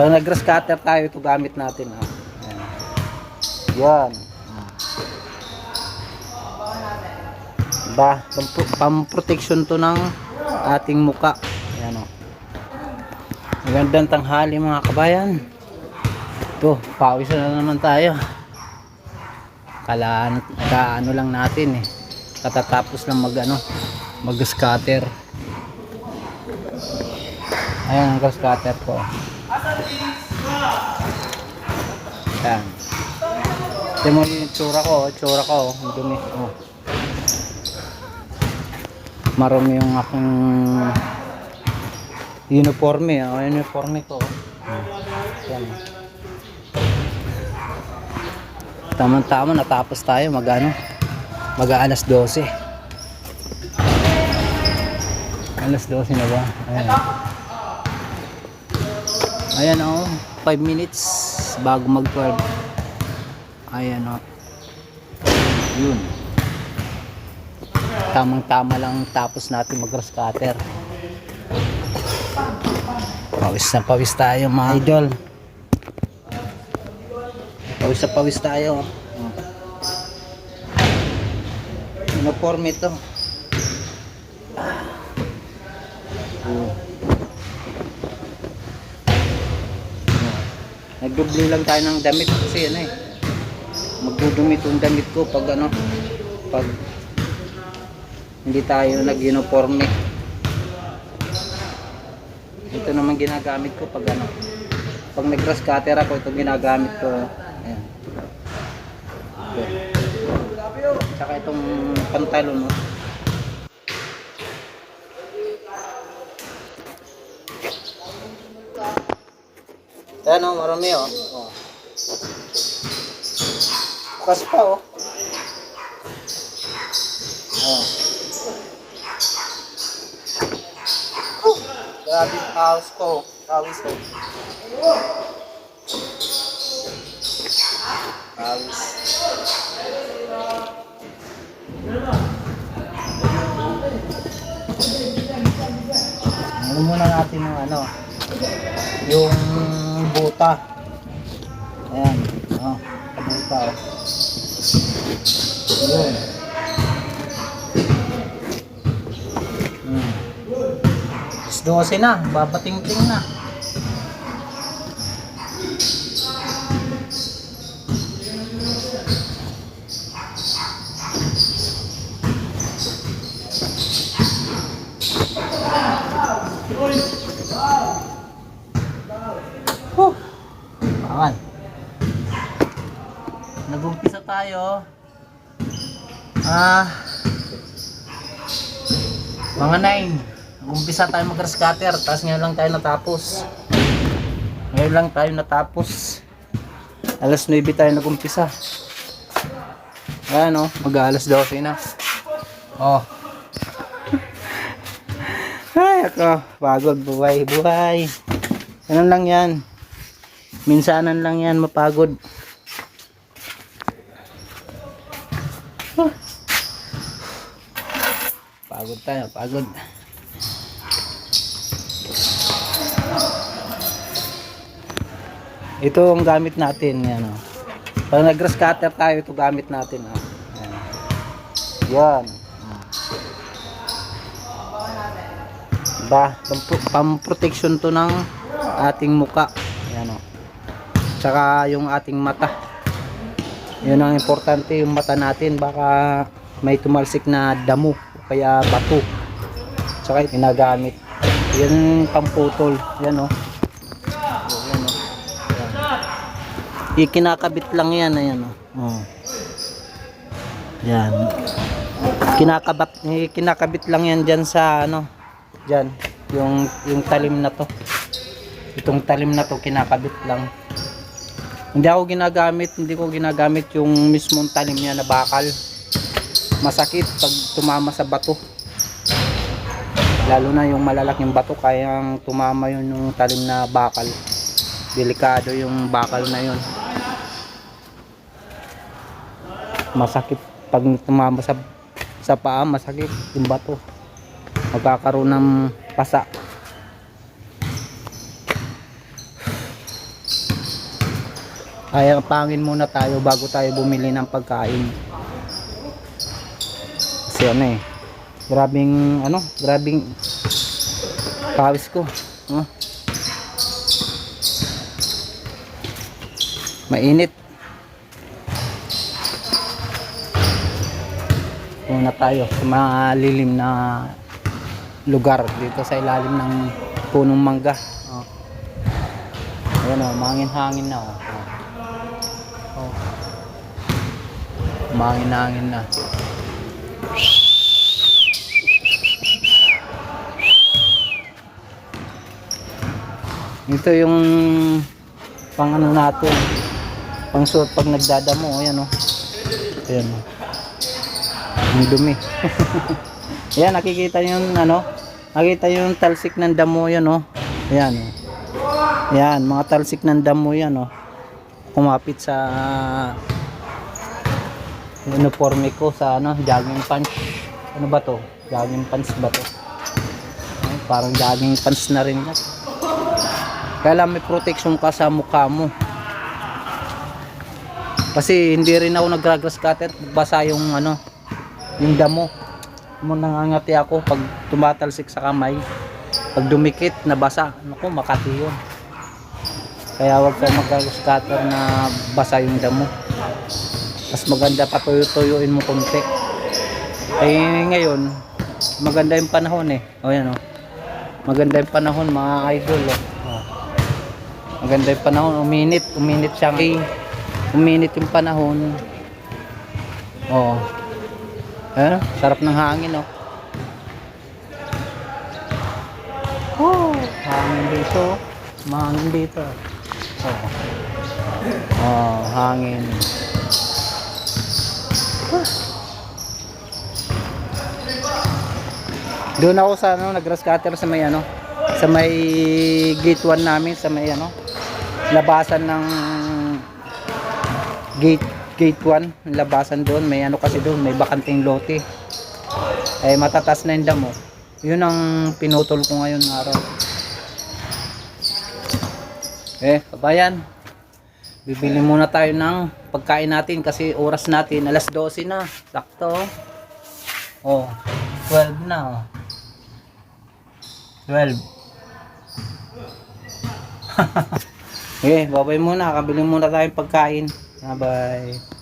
Pag nag-grass tayo, ito gamit natin. Ayan. Yan. Ba, pam- pam-protection to ng ating muka. Ayan o. Magandang tanghali mga kabayan. Ito, pawis na naman tayo. Kala, ano lang natin eh. Katatapos lang mag ano, mag-scatter. Ayan ang scatter ko. Ayan. Ito mo yung tsura ko, oh. tsura ko, oh. dumi. Oh. Marumi yung aking uniforme, oh. uniforme ko. oh. Ayan. Tama-tama natapos tayo mag ano, mag alas 12. Alas 12 na ba? Ayan. Ayan oh, 5 minutes bago mag 12. Ayan oh. Yun. Tamang-tama lang tapos natin mag cutter. Pawis na pawis tayo mga idol. Pawis na pawis tayo. Uniform ito. Oh. Nagdubli lang tayo ng damit kasi ano eh. Magdudumi itong damit ko pag ano, pag hindi tayo nag-uniforme. Ito naman ginagamit ko pag ano, pag nag-grass cutter ako, ito ginagamit ko. Ayan. Ito. Tsaka itong pantalon, no? Ayan o, marami o. Oh. Bukas pa o. Oh. Oh. Grabe yung house ko. Kawis ko. Kawis. Ano muna natin ng ano, yung buta. Ayan, oh, buta. Yun. Hmm. Alas 12 na, babating-ting na. Huh. Awan. Nag-umpisa tayo. Ah. Mga 9. Nag-umpisa tayo mag-grass cutter. Tapos ngayon lang tayo natapos. Ngayon lang tayo natapos. Alas 9 tayo nag-umpisa. Ayan o. mag alas 12 na. Oh. Ay ako. Pagod buhay. Buhay. Ganun lang yan. Minsanan lang yan mapagod. Pagod tayo, pagod. Ito ang gamit natin, yan oh. Pag nag-grass cutter tayo, ito gamit natin, oh. Yan. Yan. Ba, pam- pam-protection to ng ating muka. Yan oh. Tsaka yung ating mata. Yun ang importante yung mata natin baka may tumalsik na damo o kaya bato. Tsaka ginagamit. Yan pamputol. Yan oh. Yan oh. Ikinakabit lang yan ayan oh. oh. Yan. Kinakabat kinakabit lang yan diyan sa ano diyan yung yung talim na to. Itong talim na to kinakabit lang. Hindi ako ginagamit, hindi ko ginagamit yung mismong talim niya na bakal. Masakit pag tumama sa bato. Lalo na yung malalaking bato kayang tumama yun yung talim na bakal. Delikado yung bakal na yun. Masakit pag tumama sa sa paa, masakit yung bato. Magkakaroon ng pasa. Kaya pangin muna tayo bago tayo bumili ng pagkain. Kasi ano eh, grabing ano, grabing pawis ko. Oh. Mainit. Muna tayo sa malilim na lugar dito sa ilalim ng punong mangga. Oh. Ayan o, mangin-hangin na o. Oh. Mangin-hangin na. Ito yung pang ano natin. Pang suot pag nagdadamo. Ayan o. Ayan o. Ang dumi. Ayan, nakikita yung ano. Nakikita nyo yung talsik ng damo yan o. Ayan o. Yan, mga talsik ng damo yan, oh. Kumapit sa uniforme ko sa ano, jogging pants. Ano ba to? Jogging pants ba to? Ay, parang jogging pants na rin yan. Kaya may protection ka sa mukha mo. Kasi hindi rin ako nag-grass cutter, basa yung ano, yung damo. Mo nangangati ako pag tumatalsik sa kamay. Pag dumikit, nabasa. Naku, makati yun. Kaya wag ka mag-scatter na basa yung damo. Mas maganda patuyo-tuyuin mo konti. Eh ngayon, maganda yung panahon eh. O yan o. Maganda yung panahon mga idol oh. Oh. Maganda yung panahon, uminit, uminit siya. Eh, uminit yung panahon. Oh. Eh, sarap ng hangin oh. Oh, hangin dito. Mahangin dito. Oh. Oh, hangin. Doon ako sa ano, nag-grass sa may ano, sa may gate 1 namin, sa may ano, labasan ng gate gate 1, labasan doon, may ano kasi doon, may bakanting lote. Eh matatas na yung damo. Yun ang pinutol ko ngayon araw. Eh, kabayan. Bibili muna tayo ng pagkain natin kasi oras natin alas 12 na. Sakto. Oh, 12 na oh. 12. okay, babay muna. Kabili muna tayong pagkain. Bye-bye.